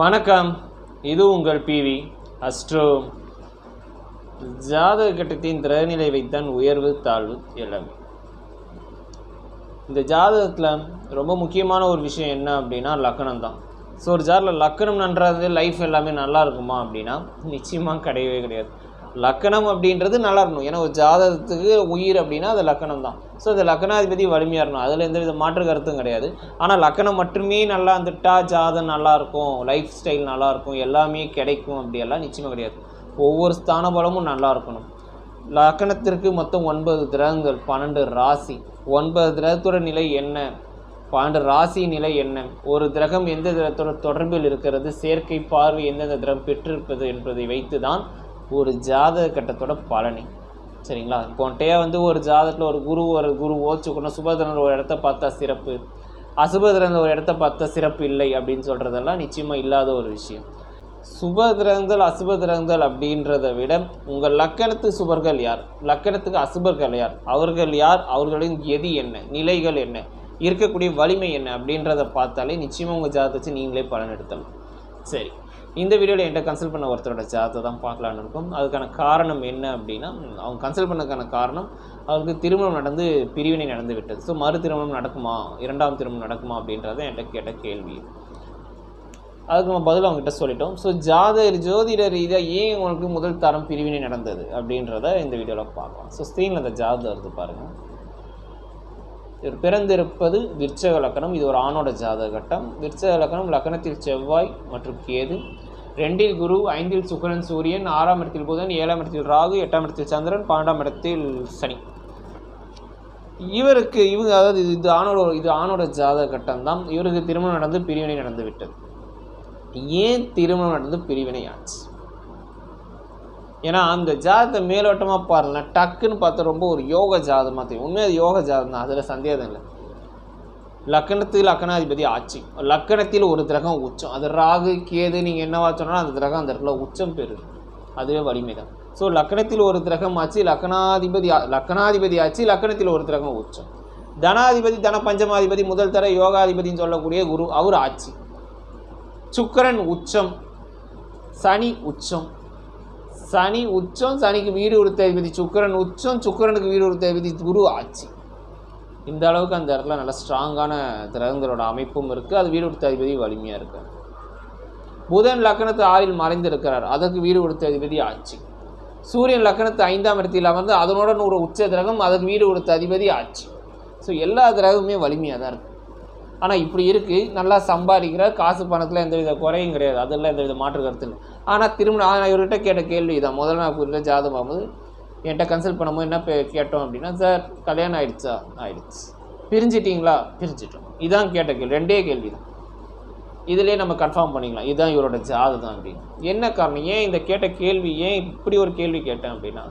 வணக்கம். இது உங்கள் பிவி அஸ்ட்ரோ. ஜாதக கட்டத்தின் திறநிலை வைத்தான் உயர்வு தாழ்வு எல்லாமே. இந்த ஜாதகத்தில் ரொம்ப முக்கியமான ஒரு விஷயம் என்ன அப்படின்னா லக்கணம் தான் ஸோ ஒரு ஜாரில் லக்கணம் நன்றது லைஃப் எல்லாமே நல்லா இருக்குமா அப்படின்னா நிச்சயமாக கிடையவே கிடையாது. லக்கணம் அப்படின்றது நல்லா இருக்கணும் ஏன்னா ஒரு ஜாதகத்துக்கு உயிர் அப்படின்னா அது லக்கணம் தான் ஸோ அந்த லக்கணாதிபதி வலிமையாக இருக்கணும். அதில் எந்த வித மாற்று கருத்தும் கிடையாது. ஆனால் லக்கணம் மட்டுமே நல்லா இருந்துட்டா ஜாதம் நல்லாயிருக்கும் லைஃப் ஸ்டைல் நல்லாயிருக்கும் எல்லாமே கிடைக்கும் அப்படியெல்லாம் நிச்சயமாக கிடையாது. ஒவ்வொரு ஸ்தான பலமும் நல்லா இருக்கணும். லக்கணத்திற்கு மொத்தம் ஒன்பது கிரகங்கள். பன்னெண்டு ராசி. ஒன்பது கிரகத்தோட நிலை என்ன? பன்னெண்டு ராசி நிலை என்ன? ஒரு கிரகம் எந்த கிரகத்தோட தொடர்பில் இருக்கிறது? செயற்கை பார்வை எந்தெந்த கிரகம் பெற்றிருப்பது என்பதை வைத்து தான் ஒரு ஜாதக கட்டத்தோட பலனி. சரிங்களா? போன்ட்டே வந்து ஒரு ஜாதகத்தில் ஒரு குரு ஒரு குரு ஓச்சுக்கணும் சுபதிரன் ஒரு இடத்த பார்த்தா சிறப்பு. அசுபதிரன் ஒரு இடத்த பார்த்தா சிறப்பு இல்லை அப்படின்னு சொல்கிறதெல்லாம் நிச்சயமாக இல்லாத ஒரு விஷயம். சுபதிரங்கள் அசுபதிரங்கள் அப்படின்றத விட உங்கள் லக்கணத்து சுபர்கள் யார்? லக்கணத்துக்கு அசுபர்கள் யார்? அவர்கள் யார்? அவர்களின் எதி என்ன? நிலைகள் என்ன? இருக்கக்கூடிய வலிமை என்ன? அப்படின்றத பார்த்தாலே நிச்சயமாக உங்கள் ஜாதகத்தை நீங்களே பலன் எடுத்தலாம் சரி. இந்த வீடியோவில் என்கிட்ட கன்சல்ட் பண்ண ஒருத்தரோட ஜாதகத்தை தான் பார்க்கலான்னு இருக்கும். அதுக்கான காரணம் என்ன அப்படின்னா அவங்க கன்சல்ட் பண்ணதுக்கான காரணம் அவருக்கு திருமணம் நடந்து பிரிவினை நடந்து விட்டது. ஸோ மறு திருமணம் நடக்குமா? இரண்டாம் திருமணம் நடக்குமா அப்படின்றத என்கிட்ட கேட்ட கேள்வி. அதுக்கு நம்ம பதில் அவங்ககிட்ட சொல்லிட்டோம். ஸோ ஜாத ஜோதிட ரீதியாக ஏன் உங்களுக்கு முதல் தரம் பிரிவினை நடந்தது அப்படின்றத இந்த வீடியோவில் பார்க்கலாம். ஸோ ஸ்க்ரீனில் அந்த ஜாதகம் வருது பாருங்கள் இவர் பிறந்திருப்பது விருச்சக லக்கணம். இது ஒரு ஆணோட ஜாதக கட்டம் விருச்சக லக்கணம் லக்கணத்தில் செவ்வாய் மற்றும் கேது. ரெண்டில் குரு ஐந்தில் சுக்கரன் சூரியன் ஆறாம் இடத்தில் புதன் ஏழாம் இடத்தில் ராகு எட்டாம் இடத்தில் சந்திரன் பன்னெண்டாம் இடத்தில் சனி. இவருக்கு இவங்க அதாவது இது ஆணோட இது ஆணோட ஜாதக கட்டம் தான். இவருக்கு திருமணம் நடந்து பிரிவினை நடந்து விட்டது ஏன் திருமணம் நடந்து பிரிவினை ஆச்சு? ஏன்னா அந்த ஜாதகத்தை மேலோட்டமாக பாருங்க டக்குன்னு பார்த்தா ரொம்ப ஒரு யோக ஜாதமாக தெரியும். உண்மையாக அது யோக ஜாதம் தான். அதில் சந்தேகம் இல்லை. லக்கணத்தில் லக்கணாதிபதி ஆட்சி. லக்கணத்தில் ஒரு கிரகம் உச்சம். அது ராகு கேது நீங்கள் என்னவா சொன்னாலும் அந்த கிரகம் அந்த இடத்துல உச்சம் பெறுது. அதுவே வலிமை தான் ஸோ லக்கணத்தில் ஒரு கிரகம் ஆச்சு லக்கணாதிபதி லக்கணாதிபதி ஆச்சு லக்கணத்தில் ஒரு கிரகம் உச்சம். தனாதிபதி தன பஞ்சமாதிபதி முதல் தர யோகாதிபதின்னு சொல்லக்கூடிய குரு அவர் ஆட்சி. சுக்கிரன் உச்சம். சனி உச்சம். சனி உச்சம் சனிக்கு வீடு கொடுத்த அதிபதி சுக்கிரன் உச்சம் சுக்கிரனுக்கு வீடு கொடுத்த அதிபதி குரு ஆட்சி. இந்த அளவுக்கு அந்த இடத்துல நல்ல ஸ்ட்ராங்கான கிரகங்களோட அமைப்பும் இருக்குது அது வீடு கொடுத்த அதிபதி வலிமையாக இருக்கு. புதன் லக்கணத்து ஆறில் மறைந்திருக்கிறார். அதற்கு வீடு கொடுத்த அதிபதி ஆட்சி. சூரியன் லக்கணத்து ஐந்தாம் இடத்தில் அமர்ந்து அதனுடன் ஒரு உச்ச கிரகம் அதற்கு வீடு கொடுத்த அதிபதி ஆட்சி. ஸோ எல்லா கிரகமுமே வலிமையாக தான் இருக்குது ஆனால் இப்படி இருக்குது நல்லா சம்பாதிக்கிறார் காசு பணத்தில் எந்த வித குறையும் கிடையாது. அதெல்லாம் எந்த வித மாற்று கருத்து இல்லை. ஆனால் திரும்ப நான் இவர்கிட்ட கேட்ட கேள்வி தான் முதல்ல நான் புரியல ஜாதகம் பார்க்கும்போது என்கிட்ட கன்சல்ட் பண்ணும்போது என்ன கேட்டோம் அப்படின்னா சார் கல்யாணம் ஆயிடுச்சா? ஆயிடுச்சு. பிரிஞ்சிட்டிங்களா? பிரிஞ்சிட்டோம். இதான் கேட்ட கேள்வி. ரெண்டே கேள்வி தான். இதுலேயே நம்ம கன்ஃபார்ம் பண்ணிக்கலாம். இதுதான் இவரோட ஜாதகம் அப்படின்னு. என்ன காரணம்? ஏன் இந்த கேட்ட கேள்வி ஏன் இப்படி ஒரு கேள்வி கேட்டேன் அப்படின்னா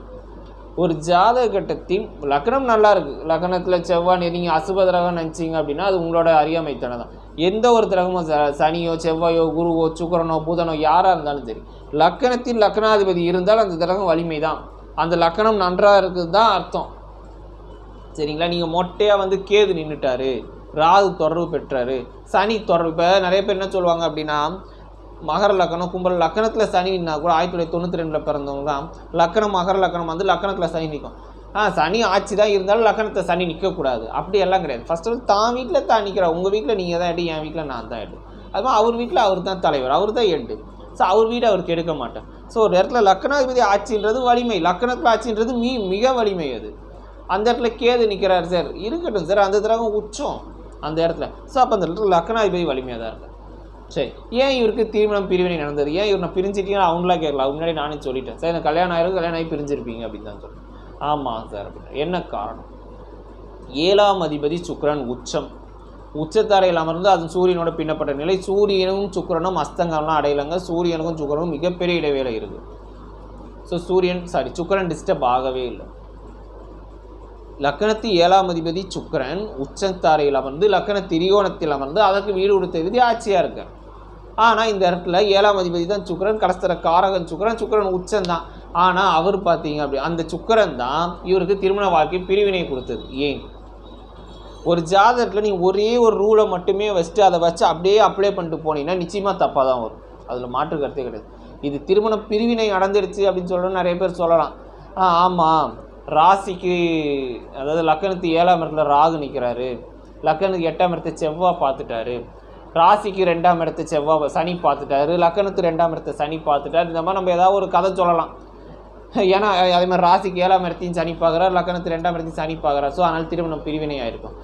ஒரு ஜாதக கட்டத்தின் லக்னம் நல்லா இருக்குது லக்னத்தில் செவ்வாய் நீங்கள் அசுப கிரகம் நினச்சிங்க அப்படின்னா அது உங்களோட அறியாமைத்தனம் தான். எந்த ஒரு திரகமும் ச- சனியோ செவ்வாயோ குருவோ சுக்கரனோ புதனோ யாராக இருந்தாலும் சரி லக்கணத்தில் லக்னாதிபதி இருந்தால் அந்த கிரகம் வலிமை தான் அந்த லக்கணம் நன்றாக இருக்குது தான் அர்த்தம். சரிங்களா? நீங்கள் மொட்டையாக வந்து கேது நின்றுட்டாரு ராகு தொடர்பு பெற்றாரு. சனி தொடர்பு இப்போ நிறைய பேர் என்ன சொல்லுவாங்க அப்படின்னா மகர லக்கணம் கும்பல் லக்கணத்தில் சனி நின்னா கூட ஆயிரத்தி தொள்ளாயிரத்தி தொண்ணூற்றி ரெண்டில் பிறந்தவங்க தான் லக்கணம் மகர லக்கணம் வந்து லக்கணத்தில் சனி நிற்கும். ஆ சனி ஆட்சி தான் இருந்தாலும் லக்கணத்தை சனி நிற்கக்கூடாது. அப்படி எல்லாம் கிடையாது. ஃபஸ்ட் வந்து தான் வீட்டில் தான் நிற்கிறார் உங்கள் வீட்டில் நீங்கள் தான் எடு என் வீட்டில் நான் தான் எடு. அதுமாதிரி அவர் வீட்டில் அவர் தான் தலைவர். அவர் தான் எட்டு. ஸோ அவர் வீடு அவருக்கு எடுக்க மாட்டேன் ஸோ ஒரு இடத்துல லக்கணாதிபதி ஆட்சின்றது வலிமை. லக்கணத்தில் ஆட்சின்றது மீ மிக வலிமை அது. அந்த இடத்துல கேது நிற்கிறார் சார். இருக்கட்டும் சார். அந்த தடவை உச்சம். அந்த இடத்துல. ஸோ அப்போ அந்த இடத்துல லக்கணாதிபதி வலிமையாக தான் இருக்கு சரி. ஏன் இவருக்கு திருமணம் பிரிவினை நடந்தது? ஏன் இவர் நான் பிரிஞ்சிட்டீங்கன்னா அவங்களா கேட்கலாம் முன்னாடி நானே சொல்லிட்டேன். சார் எனக்கு கல்யாணம் ஆயிரும் கல்யாணம் ஆகி பிரிஞ்சிருப்பீங்க அப்படின்னு தான் சொல்லுவேன் ஆமாம் சார் அப்படின்னு. என்ன காரணம்? ஏழாம் அதிபதி சுக்கிரன் உச்சம். உச்சத்தாரையில் அமர்ந்து அது சூரியனோட பின்னப்பட்ட நிலை. சூரியனும் சுக்கிரனும் அஸ்தங்கம்லாம் அடையலைங்க. சூரியனுக்கும் சுக்கரனும் மிகப்பெரிய இடைவேளை இருக்குது ஸோ சூரியன் சாரி சுக்கரன் டிஸ்டர்ப் ஆகவே இல்லை. லக்கணத்து ஏழாம் அதிபதி சுக்கிரன் உச்சத்தாரையில் அமர்ந்து லக்கண திரிகோணத்தில் அமர்ந்து அதற்கு வீடு கொடுத்த விதி ஆட்சியாக இருக்கேன் ஆனால் இந்த இடத்துல ஏழாம் அதிபதி தான் சுக்கரன் கடஸ்தர காரகன் சுக்கிரன் சுக்கரன் உச்சம் தான். ஆனால் அவர் பார்த்தீங்க அப்படி அந்த சுக்கரன் தான் இவருக்கு திருமண வாழ்க்கை பிரிவினை கொடுத்தது. ஏன்? ஒரு ஜாதகத்தில் நீ ஒரே ஒரு ரூலை மட்டுமே வச்சுட்டு அதை வச்சு அப்படியே அப்ளை பண்ணிட்டு போனீங்கன்னா நிச்சயமாக தப்பாக தான் வரும். அதில் மாற்று கருத்தே கிடையாது. இது திருமண பிரிவினை நடந்துருச்சு அப்படின்னு சொல்கிறோம் நிறைய பேர் சொல்லலாம். ஆ ஆமாம் ராசிக்கு அதாவது லக்கணத்து ஏழாம் இடத்துல ராகு நிற்கிறாரு லக்கணத்துக்கு எட்டாம் இடத்த செவ்வாய் பார்த்துட்டாரு. ராசிக்கு ரெண்டாம் இடத்து செவ்வாய் சனி பார்த்துட்டாரு லக்கணத்துக்கு ரெண்டாம் இடத்த சனி பார்த்துட்டாரு. இந்த மாதிரி நம்ம ஏதாவது ஒரு கதை சொல்லலாம். ஏன்னா அதே மாதிரி ராசிக்கு ஏழாம் இடத்தையும் சனி பார்க்குறாரு லக்கணத்துக்கு ரெண்டாம் இடத்தையும் சனி பார்க்குறாரு. ஸோ அதனால் திருமணம் பிரிவினையாக இருக்கும்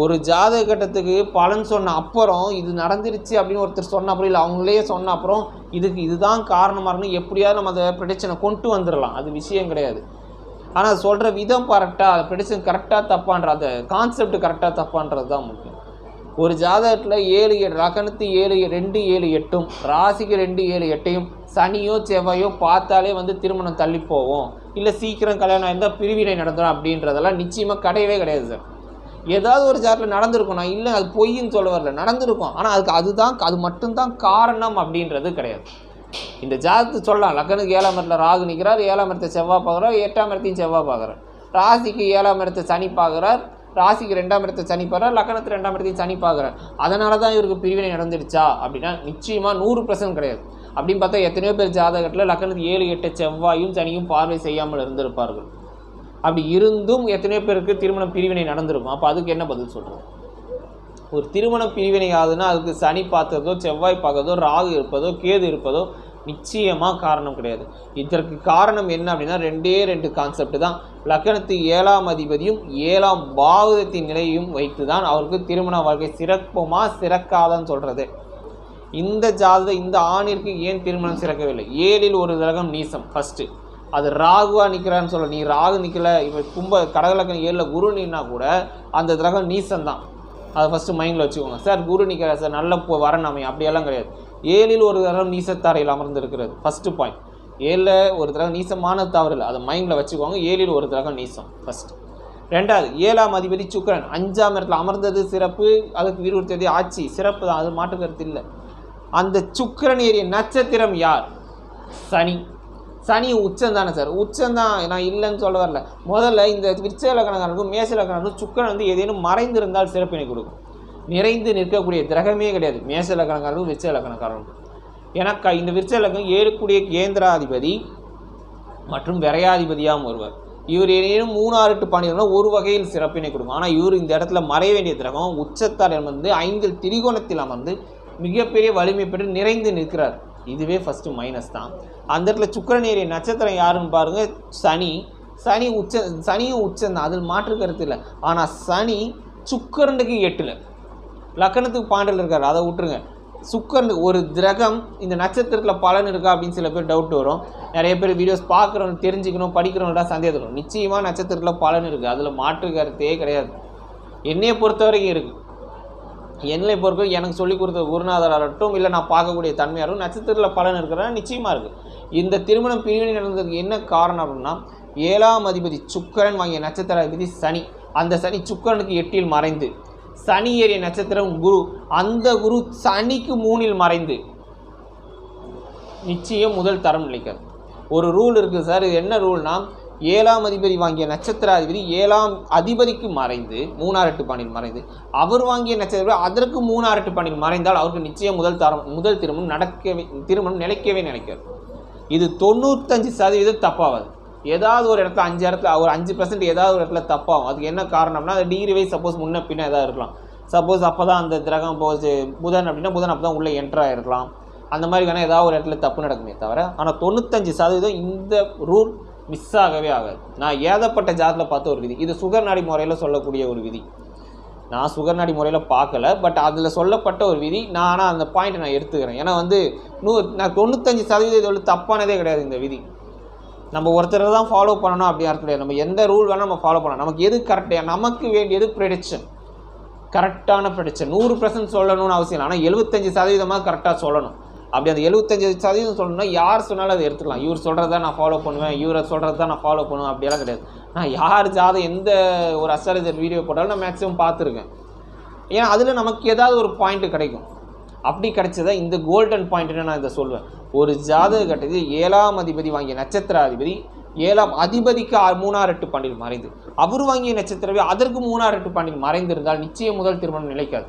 ஒரு ஜாதக கட்டத்துக்கு பலன் சொன்ன அப்புறம் இது நடந்துருச்சு அப்படின்னு ஒருத்தர் சொன்ன அப்புறம் இல்லை அவங்களே சொன்ன அப்புறம் இதுக்கு இதுதான் காரணமாக இருக்கணும் எப்படியாவது நம்ம அதை ப்ரெடிக்ஷனை கொண்டு வந்துடலாம். அது விஷயம் கிடையாது. ஆனால் சொல்கிற விதம் கரெக்டாக அதை ப்ரெடிக்ஷன் கரெக்டாக தப்பான்ற அந்த கான்செப்ட் கரெக்டாக தப்பான்றது தான் முக்கியம். ஒரு ஜாதகத்தில் ஏழு ஏழு ஏழு ரெண்டு ஏழு எட்டும் ராசிக்கு ரெண்டு ஏழு எட்டையும் சனியோ செவ்வாயோ பார்த்தாலே வந்து திருமணம் தள்ளி போவோம் இல்லை சீக்கிரம் கல்யாணம் இருந்தால் பிரிவினை நடந்துடும் அப்படின்றதெல்லாம் நிச்சயமாக கிடையவே கிடையாது சார் ஏதாவது ஒரு ஜாதகத்தில் நடந்திருக்கும். நான் இல்லை அது பொய்ன்னு சொல்ல வரல. நடந்திருக்கும். ஆனால் அதுக்கு அதுதான் அது மட்டும்தான் காரணம் அப்படின்றது கிடையாது. இந்த ஜாதகத்தை சொல்லலாம். லக்கனுக்கு ஏழாம் இடத்துல ராகு நிற்கிறார் ஏழாம் இடத்தை செவ்வாய் பார்க்குறார். எட்டாம் இடத்தையும் செவ்வாய் பார்க்குறார். ராசிக்கு ஏழாம் இடத்தை சனி பார்க்குறார். ராசிக்கு ரெண்டாம் இடத்தை சனி பாடுறார் லக்கணத்து ரெண்டாம் இடத்தையும் சனி பார்க்குறார். அதனால தான் இவருக்கு பிரிவினை நடந்துடுச்சா? அப்படின்னா நிச்சயமாக நூறு பர்சன்ட் கிடையாது. அப்படின்னு பார்த்தா எத்தனையோ பேர் ஜாதகத்தில் லக்கணத்துக்கு ஏழு எட்டு செவ்வாயும் சனியும் பார்வை செய்யாமல் இருந்திருப்பார்கள். அப்படி இருந்தும் எத்தனையோ பேருக்கு திருமண பிரிவினை நடந்திருக்கும். அப்போ அதுக்கு என்ன பதில் சொல்கிறது ஒரு திருமண பிரிவினை ஆகுதுன்னா அதுக்கு சனி பார்த்ததோ செவ்வாய் பார்க்கறதோ ராகு இருப்பதோ கேது இருப்பதோ நிச்சயமாக காரணம் கிடையாது. இதற்கு காரணம் என்ன அப்படின்னா ரெண்டே ரெண்டு கான்செப்ட் தான். லக்கணத்து ஏழாம் அதிபதியும் ஏழாம் பாகுதத்தின் நிலையும் வைத்து தான் அவருக்கு திருமண வாழ்க்கை சிறப்புமா சிறக்காதான்னு சொல்கிறது இந்த ஜாதக இந்த ஆணிற்கு ஏன் திருமணம் சிறக்கவில்லை? ஏழில் ஒரு கிரகம் நீசம் ஃபஸ்ட்டு அது ராகுவா நிற்கிறான்னு சொல்ல நீ ராகு நிற்கல இப்போ கும்ப கடகலக்கணம் ஏழில் குரு நின்னா கூட அந்த கிரகம் நீசம் தான் அதை ஃபஸ்ட்டு மைண்டில் வச்சுக்கோங்க. சார் குரு நிற்கிறார் சார் நல்ல போ அப்படியெல்லாம் கிடையாது. ஏழில் ஒரு கிரகம் நீசத்தாரையில் அமர்ந்திருக்கிறது. ஃபஸ்ட்டு பாயிண்ட் ஏழில் ஒரு தடவை நீசமான தவறு இல்லை. அதை மைண்டில் வச்சுக்கோங்க. ஏழில் ஒரு தடவை நீசம். ஃபஸ்ட்டு ரெண்டாவது ஏழாம் அதிபதி சுக்கிரன். அஞ்சாம் இடத்துல அமர்ந்தது சிறப்பு. அதுக்கு விரிவுறுத்தது ஆட்சி. சிறப்பு தான். அது மாற்றுக்கருத்து இல்லை. அந்த சுக்கிரன் ஏறிய நட்சத்திரம் யார்? சனி. சனி உச்சம் தானே சார். உச்சம் தான். நான் இல்லைன்னு சொல்ல வரல. முதல்ல இந்த விருச்ச இலக்கணக்காரனுக்கும் மேச இலக்கணனுக்கும் சுக்கிரன் வந்து ஏதேனும் மறைந்திருந்தால் சிறப்பினை கொடுக்கும். நிறைந்து நிற்கக்கூடிய கிரகமே கிடையாது. மேச இலக்கணக்காரனுக்கும் விருச்ச இலக்கணக்காரனுக்கும் ஏன்னா இந்த விருச்ச இலக்கம் ஏழுக்கூடிய கேந்திராதிபதி மற்றும் விரையாதிபதியாகவும் வருவார் இவர் ஏதேனும் மூணாறு எட்டு பாண்டியர்னா ஒரு வகையில் சிறப்பினை கொடுக்கும். ஆனால் இவர் இந்த இடத்துல மறைய வேண்டிய திரகம் உச்சத்தார் அமர்ந்து ஐந்தில் திரிகோணத்தில் அமர்ந்து மிகப்பெரிய வலிமை பெற்று நிறைந்து நிற்கிறார். இதுவே ஃபஸ்ட்டு மைனஸ் தான். அந்த இடத்துல சுக்கிரன் நட்சத்திரம் யாருன்னு பாருங்கள் சனி. சனி உச்ச சனியும் உச்சம் தான். அதில் மாற்று கருத்து இல்லை. ஆனால் சனி சுக்கிரனுக்கு எட்டில். லக்கணத்துக்கு பாண்டில் இருக்கார் அதை விட்டுருங்க. சுக்கரன் ஒரு கிரகம் இந்த நட்சத்திரத்தில் பலன் இருக்கா அப்படின்னு சில பேர் டவுட் வரும். நிறைய பேர் வீடியோஸ் பார்க்குறோம் தெரிஞ்சுக்கணும் படிக்கிறவங்கள்ட்ட சந்தேகம் வரும் நிச்சயமாக நட்சத்திரத்தில் பலன் இருக்குது அதில் மாற்று கருத்தே கிடையாது. என்னையை பொறுத்த வரைக்கும் இருக்குது என்னை பொறுத்த எனக்கு சொல்லிக் கொடுத்த குருநாதராகட்டும் இல்லை நான் பார்க்கக்கூடிய தன்மையாரும் நட்சத்திரத்தில் பலன் இருக்கிறனா நிச்சயமாக இருக்குது இந்த திருமணம் பிரிவினை நடந்ததுக்கு என்ன காரணம் அப்படின்னா ஏழாம் அதிபதி சுக்கரன் வாங்கிய நட்சத்திர அதிபதி சனி. அந்த சனி சுக்கரனுக்கு எட்டில் மறைந்து சனி ஏறிய நட்சத்திரம் குரு. அந்த குரு சனிக்கு மூணில் மறைந்து நிச்சயம் முதல் தரம் நிலைக்காது ஒரு ரூல் இருக்குது சார் இது என்ன ரூல்னா ஏழாம் அதிபதி வாங்கிய நட்சத்திராதிபதி ஏழாம் அதிபதிக்கு மறைந்து மூணாறு எட்டு பாணியில் மறைந்து அவர் வாங்கிய நட்சத்திரம் அதற்கு மூணாறு எட்டு பாணியில் மறைந்தால் அவருக்கு நிச்சயம் முதல் தரம் முதல் திருமணம் நடக்கவே திருமணம் நிலைக்கவே நினைக்காது இது தொண்ணூத்தஞ்சு சதவீதம் தப்பாகாது ஏதாவது ஒரு இடத்துல அஞ்சு இடத்துல ஒரு அஞ்சு பர்சன்ட் ஏதாவது ஒரு இடத்துல தப்பாகும். அதுக்கு என்ன காரணம்னா அது டிகிரி வைஸ் சப்போஸ் முன்ன பின்ன ஏதாவது இருக்கலாம். சப்போஸ் அப்போ தான் அந்த கிரகம் போச்சு புதன் அப்படின்னா புதன் அப்போ தான் உள்ளே என்ட்ராக இருக்கலாம் அந்த மாதிரி வேணால் ஏதாவது ஒரு இடத்துல தப்பு நடக்குமே தவிர ஆனால் தொண்ணூத்தஞ்சு சதவீதம் இந்த ரூல் மிஸ் ஆகவே ஆகாது. நான் ஏதப்பட்ட ஜாதத்தில் பார்த்த ஒரு விதி. இது சுகர் நாடி முறையில் சொல்லக்கூடிய ஒரு விதி. நான் சுகர் நாடி முறையில் பார்க்கல பட் அதில் சொல்லப்பட்ட ஒரு விதி. நான் ஆனால் அந்த பாயிண்ட்டை நான் எடுத்துக்கிறேன். ஏன்னா வந்து நூ நான் தொண்ணூத்தஞ்சு சதவீதம் இதில் தப்பானதே கிடையாது இந்த விதி. நம்ம ஒருத்தரை தான் ஃபாலோ பண்ணணும் அப்படி அர்த்தம் கிடையாது. நம்ம எந்த ரூல் வேணால் நம்ம ஃபாலோ பண்ணலாம். நமக்கு எது கரெக்டாக நமக்கு வேண்டியது ப்ரெடிக்ஷன் கரெக்டான ப்ரெடிக்ஷன் நூறு பர்சன்ட் சொல்லணும்னு அவசியம் இல்லை. ஆனால் எழுபத்தஞ்சு சதவீதமாக கரெக்டாக சொல்லணும். அப்படி அந்த எழுபத்தஞ்சு சதவீதம் சொல்லணும்னா யார் சொன்னாலும் அதை எடுத்துக்கலாம். இவர் சொல்கிறத நான் ஃபாலோ பண்ணுவேன். இவரை சொல்கிறது தான் நான் ஃபாலோ பண்ணுவேன். அப்படியெல்லாம் கிடையாது. நான் யார் ஜாதம் எந்த ஒரு அஸ்ட்ராலஜர் வீடியோ போட்டாலும் நான் மேக்ஸிமம் பார்த்துருக்கேன். ஏன்னா அதில் நமக்கு ஏதாவது ஒரு பாயிண்ட் கிடைக்கும். அப்படி கிடைச்சதா இந்த கோல்டன் பாயிண்ட்னு நான் இதை சொல்வேன். ஒரு ஜாதக கட்டத்தில் ஏழாம் அதிபதி வாங்கிய நட்சத்திராதிபதி ஏழாம் அதிபதிக்கு மூணாறு எட்டு பாண்டில் மறைந்து. அவர் வாங்கிய நட்சத்திரவே அதற்கு மூணாறு எட்டு பாண்டில் மறைந்திருந்தால் நிச்சயம் முதல் திருமணம் நிலைக்காது.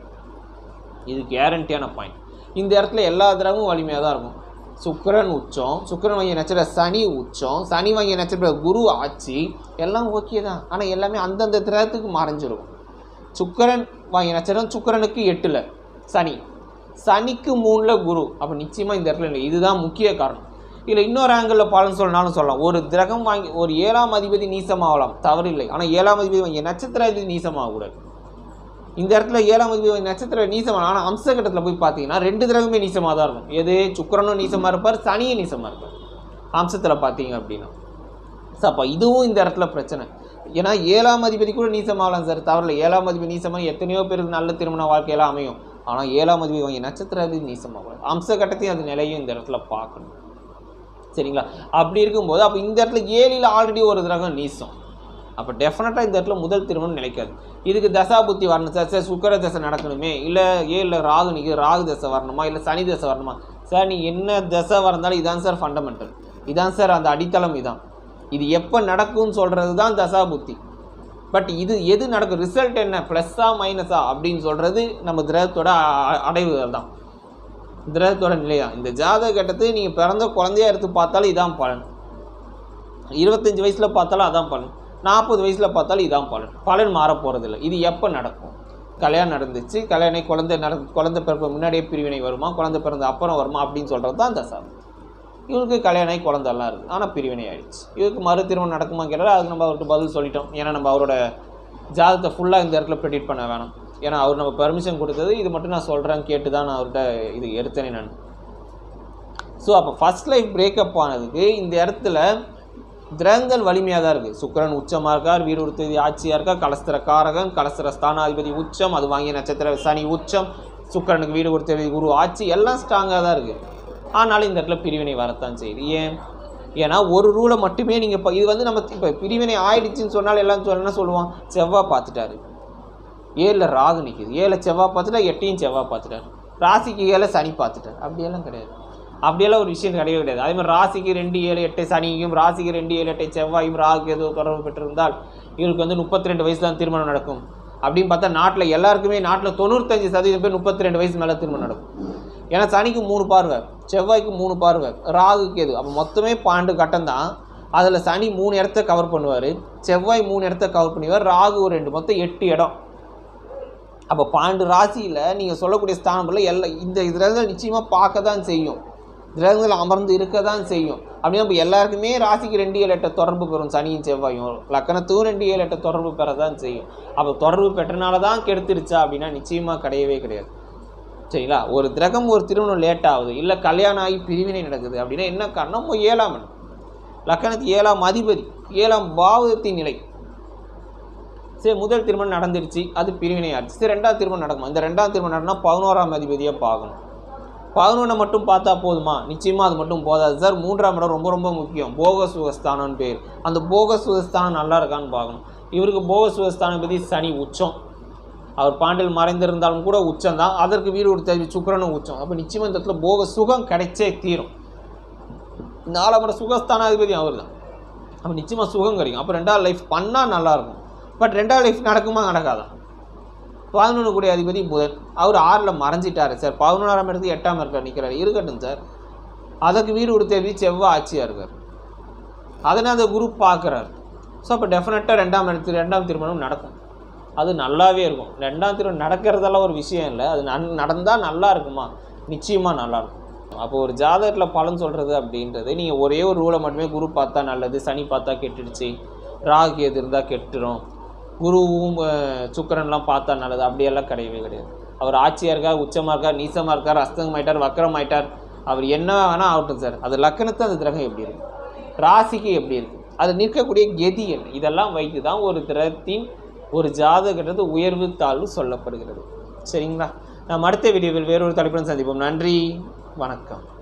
இது கேரண்டியான பாயிண்ட் இந்த இடத்துல எல்லா கிரகமும் வலிமையாக தான் இருக்கும். சுக்கரன் உச்சம் சுக்கிரன் வாங்கிய நட்சத்திர சனி உச்சம் சனி வாங்கிய நட்சத்திர குரு ஆட்சி எல்லாம் ஓகே தான். ஆனால் எல்லாமே அந்தந்த திரத்துக்கு மறைஞ்சிரும். சுக்கரன் வாங்கிய நட்சத்திரம் சுக்கிரனுக்கு எட்டில் சனி. சனிக்கு மூணில் குரு. அப்போ நிச்சயமாக இந்த இடத்துல இல்லை. இதுதான் முக்கிய காரணம். இதில் இன்னொரு ஆங்கிளில் பலன் சொன்னாலும் சொல்லலாம். ஒரு கிரகம் வாங்கி ஒரு ஏழாம் அதிபதி நீசமாகலாம். தவறில்லை. ஆனால் ஏழாம் அதிபதி வாங்கி நட்சத்திர அதிபதி நீசமாகக்கூடாது. இந்த இடத்துல ஏழாம் அதிபதி நட்சத்திர நீசமாக ஆனால் அம்சகட்டத்தில் போய் பார்த்தீங்கன்னா ரெண்டு கிரகமே நீசமாக தான் இருக்கும். எது? சுக்கரனும் நீசமாக இருப்பார் சனியும் நீசமாக இருப்பார். அம்சத்தில் பார்த்தீங்க அப்படின்னா. சார் அப்போ இதுவும் இந்த இடத்துல பிரச்சனை. ஏன்னா ஏழாம் அதிபதி கூட நீசமாகலாம் சார் தவறில்லை. ஏழாம் அதிபதி நீசமாக எத்தனையோ பேருக்கு நல்ல திருமண வாழ்க்கையெல்லாம் அமையும். ஆனால் ஏழாம் அதிபதி வாங்கி நட்சத்திர அதிபதி அம்ச அம்சகட்டத்தையும் அது நிலையும் இந்த இடத்துல பார்க்கணும். சரிங்களா? அப்படி இருக்கும்போது அப்போ இந்த இடத்துல ஏழில் ஆல்ரெடி ஒரு கிரகம் நீசம். அப்போ டெஃபினட்டாக இந்த இடத்துல முதல் திருமணம் நிலைக்காது. இதுக்கு தசா புத்தி வரணும். சார் சார் சுக்கர தசை நடக்கணுமே. இல்லை ஏழில் ராகு நிற்க ராகு தசை வரணுமா? இல்லை சனி தசை வரணுமா? சார் நீ என்ன தசை வரந்தாலும் இதான் சார் ஃபண்டமெண்டல் இதான் சார் அந்த அடித்தளம் இதான். இது எப்போ நடக்கும்னு சொல்கிறது தான் தசா புத்தி. பட் இது எது நடக்கும்? ரிசல்ட் என்ன? ப்ளஸ்ஸா மைனஸா அப்படின்னு சொல்கிறது நம்ம கிரகத்தோட அடைவுகள் தான். கிரகத்தோட நிலையா? இந்த ஜாதக கட்டத்தை நீங்கள் பிறந்த குழந்தையா எடுத்து பார்த்தாலும் இதான் பலன். இருபத்தஞ்சி வயசில் பார்த்தாலும் அதான் பலன். நாற்பது வயசில் பார்த்தாலும் இதான் பலன். பலன் மாற போகிறதில்ல இது எப்போ நடக்கும்? கல்யாணம் நடந்துச்சு. கல்யாணம் குழந்தை நட குழந்தை பிறப்பு முன்னாடியே பிரிவினை வருமா? குழந்தை பிறந்த அப்புறம் வருமா? அப்படின்னு சொல்கிறது தான் தசா இவனுக்கு கல்யாணம் ஆகி குழந்தெல்லாம் இருக்குது ஆனால் பிரிவினை ஆயிடுச்சு. இவருக்கு மறு திருமணம் நடக்குமா கேட்டால் அதுக்கு நம்ம அவர்கிட்ட பதில் சொல்லிட்டோம். ஏன்னா நம்ம அவரோட ஜாதகத்தை ஃபுல்லாக இந்த இடத்துல ப்ரெடிட் பண்ண வேணாம். ஏன்னா அவர் நம்ம பெர்மிஷன் கொடுத்தது இது மட்டும் நான் சொல்கிறேன் கேட்டு தான் நான் அவர்கிட்ட இது எடுத்தேனே நான். ஸோ அப்போ ஃபர்ஸ்ட் லைஃப் பிரேக்கப் ஆனதுக்கு இந்த இடத்துல கிரகங்கள் வலிமையாக தான் இருக்குது சுக்கிரன் உச்சமாக இருக்கார் வீடு உடுத்ததி ஆட்சியாக இருக்கா கலஸ்திர காரகம் கலஸ்திர ஸ்தானாதிபதி உச்சம் அது வாங்கிய நட்சத்திர சனி உச்சம் சுக்கிரனுக்கு வீடு கொடுத்தது குரு ஆட்சி எல்லாம் ஸ்ட்ராங்காக தான் இருக்குது ஆனாலும் இந்த இடத்துல பிரிவினை வரத்தான் செய்யுது. ஏன்? ஏன்னா ஒரு ரூலை மட்டுமே நீங்கள் இப்போ இது வந்து நம்ம இப்போ பிரிவினை ஆயிடுச்சுன்னு சொன்னால் எல்லாம் சொல்லணும்னா சொல்லுவான்? செவ்வாய் பார்த்துட்டாரு. ஏழில் ராகு நிற்கிது ஏழில் செவ்வாய் பார்த்துட்டா எட்டையும் செவ்வாய் பார்த்துட்டாரு. ராசிக்கு ஏழை சனி பார்த்துட்டார். அப்படியெல்லாம் கிடையாது. அப்படியெல்லாம் ஒரு விஷயம் கிடையவே கிடையாது. அதே மாதிரி ராசிக்கு ரெண்டு ஏழு எட்டு சனியும் ராசிக்கு ரெண்டு ஏழு எட்டு செவ்வாயும் ராகு ஏதோ தொடர்பு பெற்றிருந்தால் இவருக்கு வந்து முப்பத்தி ரெண்டு வயசு தான் திருமணம் நடக்கும். அப்படின்னு பார்த்தா நாட்டில் எல்லாருக்குமே நாட்டில் தொண்ணூத்தஞ்சு சதவீதம் பேர் முப்பத்தி ரெண்டு வயசு மேலே திருமணம் நடக்கும். ஏன்னா சனிக்கு மூணு பார்வை. செவ்வாய்க்கு மூணு பார்வை ராகுக்கு எது? அப்போ மொத்தமே பன்னெண்டு கட்டம் தான். அதில் சனி மூணு இடத்த கவர் பண்ணுவார். செவ்வாய் மூணு இடத்த கவர் பண்ணுவார். ராகு ஒரு ரெண்டு மொத்தம் எட்டு இடம். அப்போ பன்னெண்டு ராசியில் நீங்கள் சொல்லக்கூடிய ஸ்தானத்தில் எல்லாம் இந்த கிரகங்கள் நிச்சயமாக பார்க்க தான் செய்யும். கிரகங்கள் அமர்ந்து இருக்க தான் செய்யும். அப்படின்னா இப்போ எல்லாருக்குமே ராசிக்கு ரெண்டு ஏழு எட்ட தொடர்பு பெறும் சனியும் செவ்வாயும். லக்கணத்துக்கும் ரெண்டு ஏழு எட்ட தொடர்பு பெற தான் செய்யும். அப்போ தொடர்பு பெற்றனால தான் கெடுத்துருச்சா அப்படின்னா நிச்சயமாக கிடையவே கிடையாது. சரிங்களா? ஒரு கிரகம் ஒரு திருமணம் லேட் ஆகுது. இல்லை கல்யாணம் ஆகி பிரிவினை நடக்குது அப்படின்னா என்ன காரணம்? ஏழாம் லக்கணத்து ஏழாம் அதிபதி ஏழாம் பாவகத்தின் நிலை. சரி முதல் திருமணம் நடந்துருச்சு அது பிரிவினை ஆச்சு. சரி ரெண்டாவது திருமணம் நடக்குமா? இந்த ரெண்டாவது திருமணம் நடனா பதினோராம் அதிபதியை பார்க்கணும். பதினொன்றை மட்டும் பார்த்தா போதுமா? நிச்சயமாக அது மட்டும் போதாது. சார் மூன்றாம் இடம் ரொம்ப ரொம்ப முக்கியம். போக சுகஸ்தானம்னு பேர். அந்த போக சுகஸ்தானம் நல்லா இருக்கான்னு பார்க்கணும். இவருக்கு போக சுகஸ்தானம் பற்றி சனி உச்சம். அவர் பாண்டில் மறைந்திருந்தாலும் கூட உச்சம் தான் அதற்கு வீடு கொடுத்த சுக்கரனும் உச்சம். அப்போ நிச்சயமாக இந்த இடத்துல போக சுகம் கிடைச்சே தீரும். நாலாம் சுகஸ்தானாதிபதி அவர் தான் அப்போ நிச்சயமாக சுகம் கிடைக்கும். அப்போ ரெண்டாவது லைஃப் பண்ணால் நல்லாயிருக்கும். பட் ரெண்டாவது லைஃப் நடக்குமா நடக்காதா? பதினொன்று கூடிய அதிபதி புதன். அவர் ஆறில் மறைஞ்சிட்டாரு சார். பதினொன்றாம் இடத்துக்கு எட்டாம் இருக்கார் நிற்கிறார் இருக்கட்டும் சார். அதற்கு வீடு கொடுத்த அதிபதி செவ்வாய் ஆட்சியாக இருக்கார் அதனால் அந்த குரு பார்க்குறாரு. ஸோ அப்போ டெஃபினட்டாக ரெண்டாம் இடத்து ரெண்டாம் திருமணம் நடக்கும். அது நல்லாவே இருக்கும். ரெண்டாம் திருவிழா நடக்கிறதெல்லாம் ஒரு விஷயம் இல்லை. அது நன் நடந்தால் நல்லா இருக்குமா? நிச்சயமாக நல்லாயிருக்கும் அப்போ ஒரு ஜாதகத்தில் பலன் சொல்கிறது அப்படின்றது நீங்கள் ஒரே ஒரு ரூலை மட்டுமே குரு பார்த்தா நல்லது சனி பார்த்தா கெட்டுடுச்சு ராகு எது இருந்தால் கெட்டுரும் குருவும் சுக்கரன்லாம் பார்த்தா நல்லது அப்படியெல்லாம் கிடையவே கிடையாது. அவர் ஆட்சியாக இருக்கார் உச்சமாக இருக்கார் நீசமாக இருக்கார் அஸ்தங்கமாயிட்டார் வக்கரமாயிட்டார் அவர் என்ன வேணால் ஆகட்டும் சார். அது லக்கணத்து அந்த கிரகம் எப்படி இருக்குது ராசிக்கு எப்படி இருக்குது அது நிற்கக்கூடிய கெதி என்ன? இதெல்லாம் வைத்து தான் ஒரு கிரகத்தின் ஒரு ஜாதகன்றது உயர்வு தாழ்வு சொல்லப்படுகிறது. சரிங்களா? நாம் அடுத்த வீடியோவில் வேறொரு தலைப்புடன் சந்திப்போம். நன்றி. வணக்கம்.